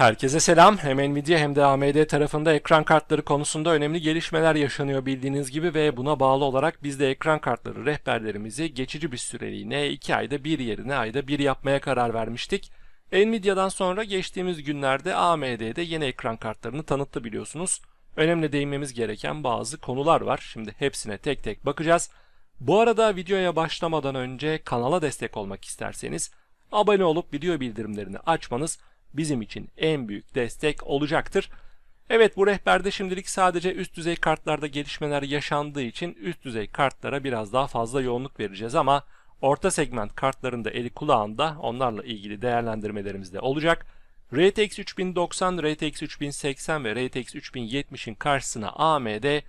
Herkese selam. Hem Nvidia hem de AMD tarafında ekran kartları konusunda önemli gelişmeler yaşanıyor bildiğiniz gibi ve buna bağlı olarak biz de ekran kartları rehberlerimizi geçici bir süreliğine 2 ayda bir yerine ayda bir yapmaya karar vermiştik. Nvidia'dan sonra geçtiğimiz günlerde AMD'de yeni ekran kartlarını tanıttı biliyorsunuz. Önemli değinmemiz gereken bazı konular var. Şimdi hepsine tek tek bakacağız. Bu arada videoya başlamadan önce kanala destek olmak isterseniz abone olup video bildirimlerini açmanız bizim için en büyük destek olacaktır. Evet bu rehberde şimdilik sadece üst düzey kartlarda gelişmeler yaşandığı için üst düzey kartlara biraz daha fazla yoğunluk vereceğiz ama orta segment kartlarında eli kulağında onlarla ilgili değerlendirmelerimiz de olacak. RTX 3090, RTX 3080 ve RTX 3070'in karşısına AMD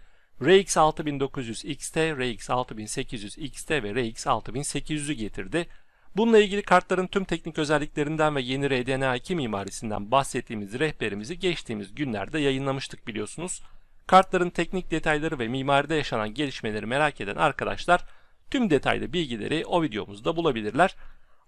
RX 6900 XT, RX 6800 XT ve RX 6800'ü getirdi. Bununla ilgili kartların tüm teknik özelliklerinden ve yeni RDNA 2 mimarisinden bahsettiğimiz rehberimizi geçtiğimiz günlerde yayınlamıştık biliyorsunuz. Kartların teknik detayları ve mimaride yaşanan gelişmeleri merak eden arkadaşlar tüm detaylı bilgileri o videomuzda bulabilirler.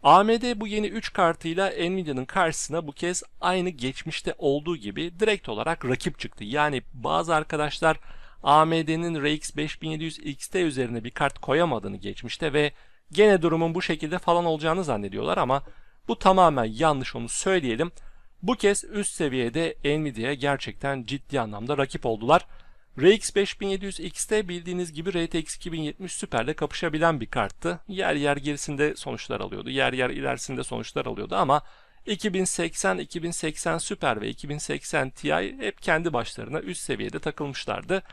AMD bu yeni 3 kartıyla Nvidia'nın karşısına bu kez aynı geçmişte olduğu gibi direkt olarak rakip çıktı. Yani bazı arkadaşlar AMD'nin RX 5700 XT üzerine bir kart koyamadığını geçmişte ve gene durumun bu şekilde falan olacağını zannediyorlar ama bu tamamen yanlış onu söyleyelim. Bu kez üst seviyede Nvidia'ya gerçekten ciddi anlamda rakip oldular. RX 5700 XT bildiğiniz gibi RTX 2070 Super'le kapışabilen bir karttı. Yer yer gerisinde sonuçlar alıyordu, yer yer ilerisinde sonuçlar alıyordu ama 2080, 2080 Super ve 2080 Ti hep kendi başlarına üst seviyede takılmışlardı.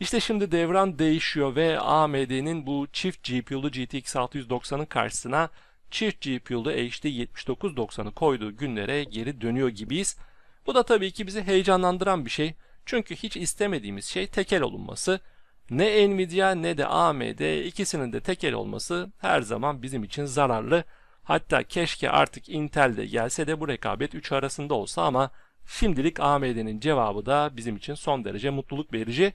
İşte şimdi devran değişiyor ve AMD'nin bu çift GPU'lu GTX 690'ın karşısına çift GPU'lu HD 7990'ı koyduğu günlere geri dönüyor gibiyiz. Bu da tabii ki bizi heyecanlandıran bir şey. Çünkü hiç istemediğimiz şey tekel olunması. Ne Nvidia ne de AMD ikisinin de tekel olması her zaman bizim için zararlı. Hatta keşke artık Intel de gelse de bu rekabet 3 arasında olsa ama şimdilik AMD'nin cevabı da bizim için son derece mutluluk verici.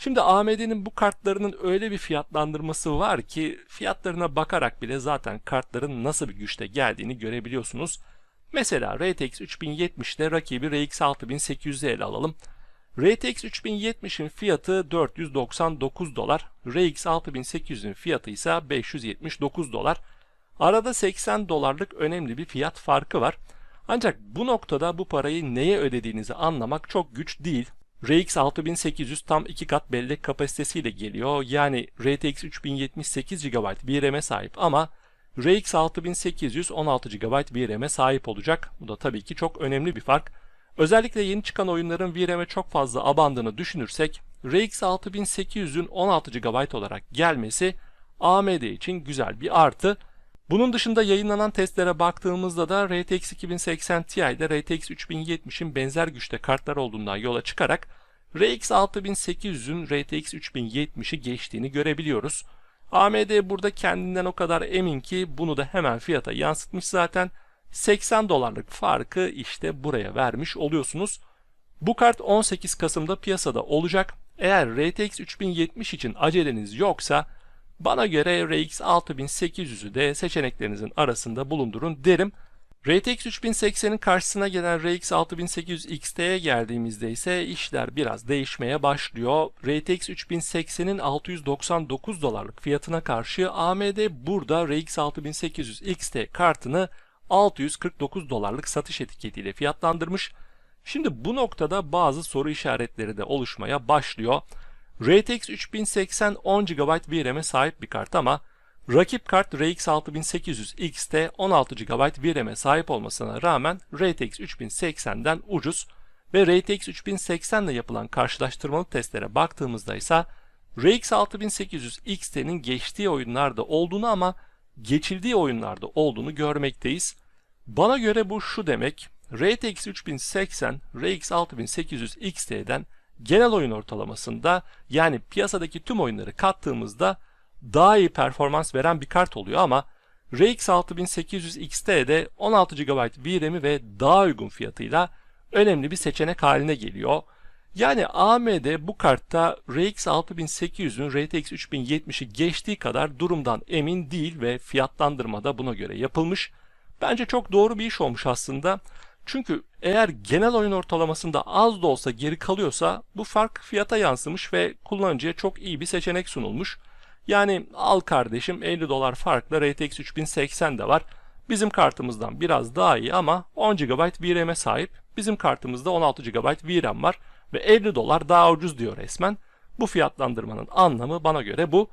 Şimdi AMD'nin bu kartlarının öyle bir fiyatlandırması var ki fiyatlarına bakarak bile zaten kartların nasıl bir güçte geldiğini görebiliyorsunuz. Mesela RTX 3070'te rakibi RX 6800'e ele alalım. RTX 3070'in fiyatı 499 dolar, RX 6800'ün fiyatı ise 579 dolar. Arada 80 dolarlık önemli bir fiyat farkı var. Ancak bu noktada bu parayı neye ödediğinizi anlamak çok güç değil. RX 6800 tam 2 kat bellek kapasitesiyle geliyor. Yani RTX 3070 8 GB VRAM'e sahip ama RX 6800 16 GB VRAM'e sahip olacak. Bu da tabii ki çok önemli bir fark. Özellikle yeni çıkan oyunların VRAM'e çok fazla abandığını düşünürsek RX 6800'ün 16 GB olarak gelmesi AMD için güzel bir artı. Bunun dışında yayınlanan testlere baktığımızda da RTX 2080 Ti ile RTX 3070'in benzer güçte kartlar olduğundan yola çıkarak RX 6800'ün RTX 3070'i geçtiğini görebiliyoruz. AMD burada kendinden o kadar emin ki bunu da hemen fiyata yansıtmış zaten. 80 dolarlık farkı işte buraya vermiş oluyorsunuz. Bu kart 18 Kasım'da piyasada olacak. Eğer RTX 3070 için aceleniz yoksa bana göre RX 6800'ü de seçeneklerinizin arasında bulundurun derim. RTX 3080'in karşısına gelen RX 6800 XT'ye geldiğimizde ise işler biraz değişmeye başlıyor. RTX 3080'in 699 dolarlık fiyatına karşı AMD burada RX 6800 XT kartını 649 dolarlık satış etiketiyle fiyatlandırmış. Şimdi bu noktada bazı soru işaretleri de oluşmaya başlıyor. RTX 3080 10 GB VRAM'e sahip bir kart ama rakip kart RX 6800 XT 16 GB VRAM'e sahip olmasına rağmen RTX 3080'den ucuz ve RTX 3080 ile yapılan karşılaştırmalı testlere baktığımızda ise RX 6800 XT'nin geçtiği oyunlarda olduğunu ama geçildiği oyunlarda olduğunu görmekteyiz. Bana göre bu şu demek, RTX 3080 RX 6800 XT'den genel oyun ortalamasında yani piyasadaki tüm oyunları kattığımızda daha iyi performans veren bir kart oluyor ama RX 6800 XT'de 16 GB VRAM'i ve daha uygun fiyatıyla önemli bir seçenek haline geliyor. Yani AMD bu kartta RX 6800'ün RTX 3070'i geçtiği kadar durumdan emin değil ve fiyatlandırma da buna göre yapılmış. Bence çok doğru bir iş olmuş aslında. Çünkü eğer genel oyun ortalamasında az da olsa geri kalıyorsa bu fark fiyata yansımış ve kullanıcıya çok iyi bir seçenek sunulmuş. Yani al kardeşim 50 dolar farkla RTX 3080 de var. Bizim kartımızdan biraz daha iyi ama 10 GB VRAM'e sahip. Bizim kartımızda 16 GB VRAM var ve 50 dolar daha ucuz diyor resmen. Bu fiyatlandırmanın anlamı bana göre bu.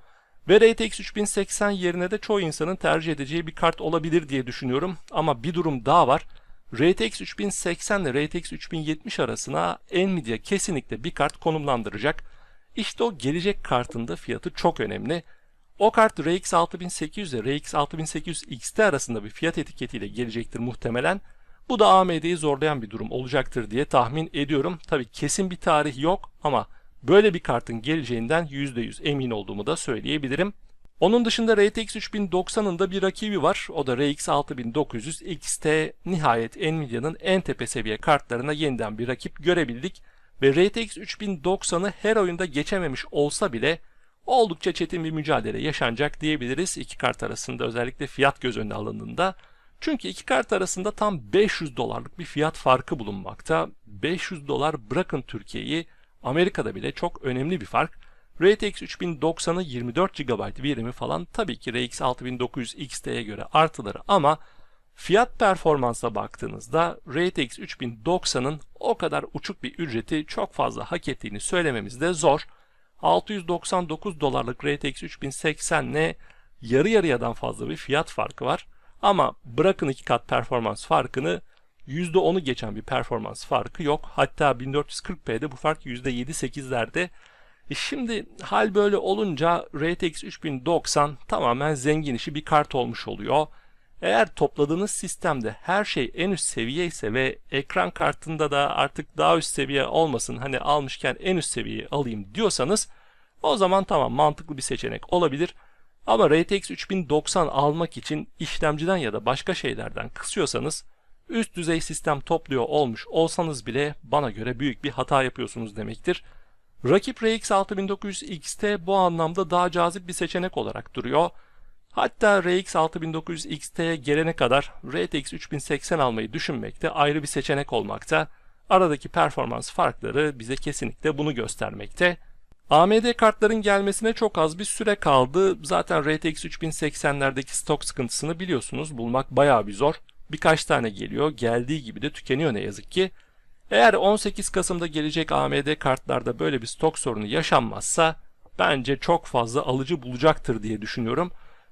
Ve RTX 3080 yerine de çoğu insanın tercih edeceği bir kart olabilir diye düşünüyorum. Ama bir durum daha var. RTX 3080 ile RTX 3070 arasına Nvidia kesinlikle bir kart konumlandıracak. İşte o gelecek kartın da fiyatı çok önemli. O kart RX 6800 ile RX 6800 XT arasında bir fiyat etiketiyle gelecektir muhtemelen. Bu da AMD'yi zorlayan bir durum olacaktır diye tahmin ediyorum. Tabi kesin bir tarih yok ama böyle bir kartın geleceğinden %100 emin olduğumu da söyleyebilirim. Onun dışında RTX 3090'ın da bir rakibi var. O da RX 6900 XT. Nihayet Nvidia'nın en tepe seviye kartlarına yeniden bir rakip görebildik. Ve RTX 3090'ı her oyunda geçememiş olsa bile oldukça çetin bir mücadele yaşanacak diyebiliriz iki kart arasında özellikle fiyat göz önüne alındığında. Çünkü iki kart arasında tam 500 dolarlık bir fiyat farkı bulunmakta. 500 dolar bırakın Türkiye'yi Amerika'da bile çok önemli bir fark. RTX 3090'ı 24 GB VRAM'i falan tabii ki RX 6900 XT'ye göre artıları ama fiyat performansa baktığınızda RTX 3090'ın o kadar uçuk bir ücreti çok fazla hak ettiğini söylememiz de zor. 699 dolarlık RTX 3080 ne yarı yarıyadan fazla bir fiyat farkı var. Ama bırakın iki kat performans farkını %10'u geçen bir performans farkı yok. Hatta 1440p'de bu fark %7-8'lerde. E şimdi hal böyle olunca RTX 3090 tamamen zengin işi bir kart olmuş oluyor. Eğer topladığınız sistemde her şey en üst seviye ise ve ekran kartında da artık daha üst seviye olmasın hani almışken en üst seviyeyi alayım diyorsanız o zaman tamam mantıklı bir seçenek olabilir. Ama RTX 3090 almak için işlemciden ya da başka şeylerden kısıyorsanız üst düzey sistem topluyor olmuş olsanız bile bana göre büyük bir hata yapıyorsunuz demektir. Rakip RX 6900 XT bu anlamda daha cazip bir seçenek olarak duruyor. Hatta RX 6900 XT'ye gelene kadar RTX 3080 almayı düşünmekte ayrı bir seçenek olmakta. Aradaki performans farkları bize kesinlikle bunu göstermekte. AMD kartların gelmesine çok az bir süre kaldı. Zaten RTX 3080'lerdeki stok sıkıntısını biliyorsunuz. Bulmak bayağı bir zor. Birkaç tane geliyor. Geldiği gibi de tükeniyor ne yazık ki. Eğer 18 Kasım'da gelecek AMD kartlarda böyle bir stok sorunu yaşanmazsa bence çok fazla alıcı bulacaktır diye düşünüyorum.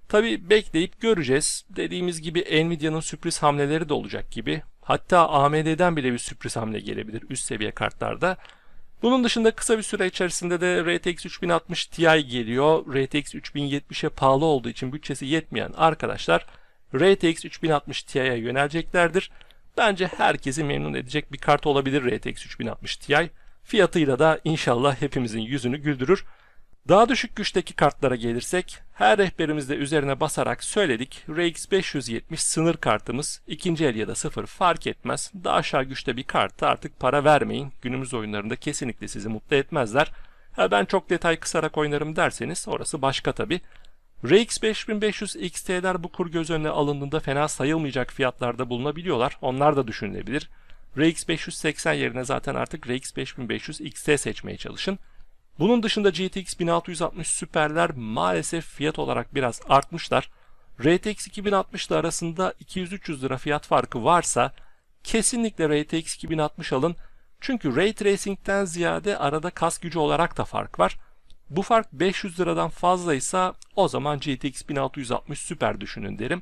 Tabi bekleyip göreceğiz. Dediğimiz gibi Nvidia'nın sürpriz hamleleri de olacak gibi. Hatta AMD'den bile bir sürpriz hamle gelebilir üst seviye kartlarda. Bunun dışında kısa bir süre içerisinde de RTX 3060 Ti geliyor. RTX 3070'e pahalı olduğu için bütçesi yetmeyen arkadaşlar RTX 3060 Ti'ye yöneleceklerdir. Bence herkesi memnun edecek bir kart olabilir RTX 3060 Ti. Fiyatıyla da inşallah hepimizin yüzünü güldürür. Daha düşük güçteki kartlara gelirsek, her rehberimizde üzerine basarak söyledik. RX 570 sınır kartımız, ikinci el ya da sıfır fark etmez. Daha aşağı güçte bir kartta artık para vermeyin. Günümüz oyunlarında kesinlikle sizi mutlu etmezler. Ha ben çok detay kısarak oynarım derseniz orası başka tabi. RX 5500 XT'ler bu kur göz önüne alındığında fena sayılmayacak fiyatlarda bulunabiliyorlar. Onlar da düşünülebilir. RX 580 yerine zaten artık RX 5500 XT seçmeye çalışın. Bunun dışında GTX 1660 Super'ler maalesef fiyat olarak biraz artmışlar. RTX 2060 ile arasında 200-300 lira fiyat farkı varsa kesinlikle RTX 2060 alın. Çünkü Ray Tracing'den ziyade arada kas gücü olarak da fark var. Bu fark 500 liradan fazlaysa o zaman GTX 1660 Super düşünün derim.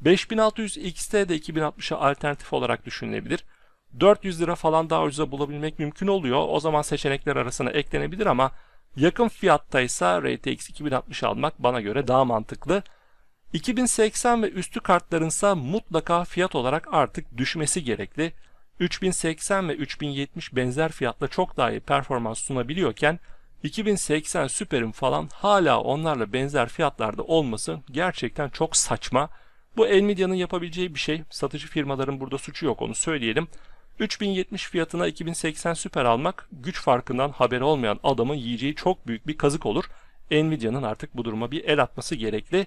5600 XT de 2060'a alternatif olarak düşünülebilir. 400 lira falan daha ucuza bulabilmek mümkün oluyor. O zaman seçenekler arasına eklenebilir ama yakın fiyatta ise RTX 2060 almak bana göre daha mantıklı. 2080 ve üstü kartlarınsa mutlaka fiyat olarak artık düşmesi gerekli. 3080 ve 3070 benzer fiyatla çok daha iyi performans sunabiliyorken 2080 Super'in falan hala onlarla benzer fiyatlarda olması gerçekten çok saçma. Bu Nvidia'nın yapabileceği bir şey. Satıcı firmaların burada suçu yok onu söyleyelim. 3070 fiyatına 2080 Super almak güç farkından haberi olmayan adamın yiyeceği çok büyük bir kazık olur. Nvidia'nın artık bu duruma bir el atması gerekli.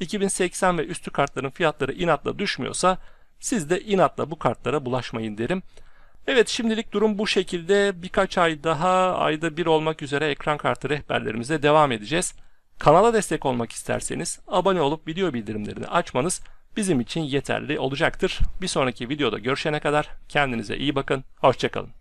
2080 ve üstü kartların fiyatları inatla düşmüyorsa Siz de inatla bu kartlara bulaşmayın derim. Evet şimdilik durum bu şekilde. Birkaç ay daha ayda bir olmak üzere ekran kartı rehberlerimize devam edeceğiz. Kanala destek olmak isterseniz abone olup video bildirimlerini açmanız bizim için yeterli olacaktır. Bir sonraki videoda görüşene kadar kendinize iyi bakın. Hoşçakalın.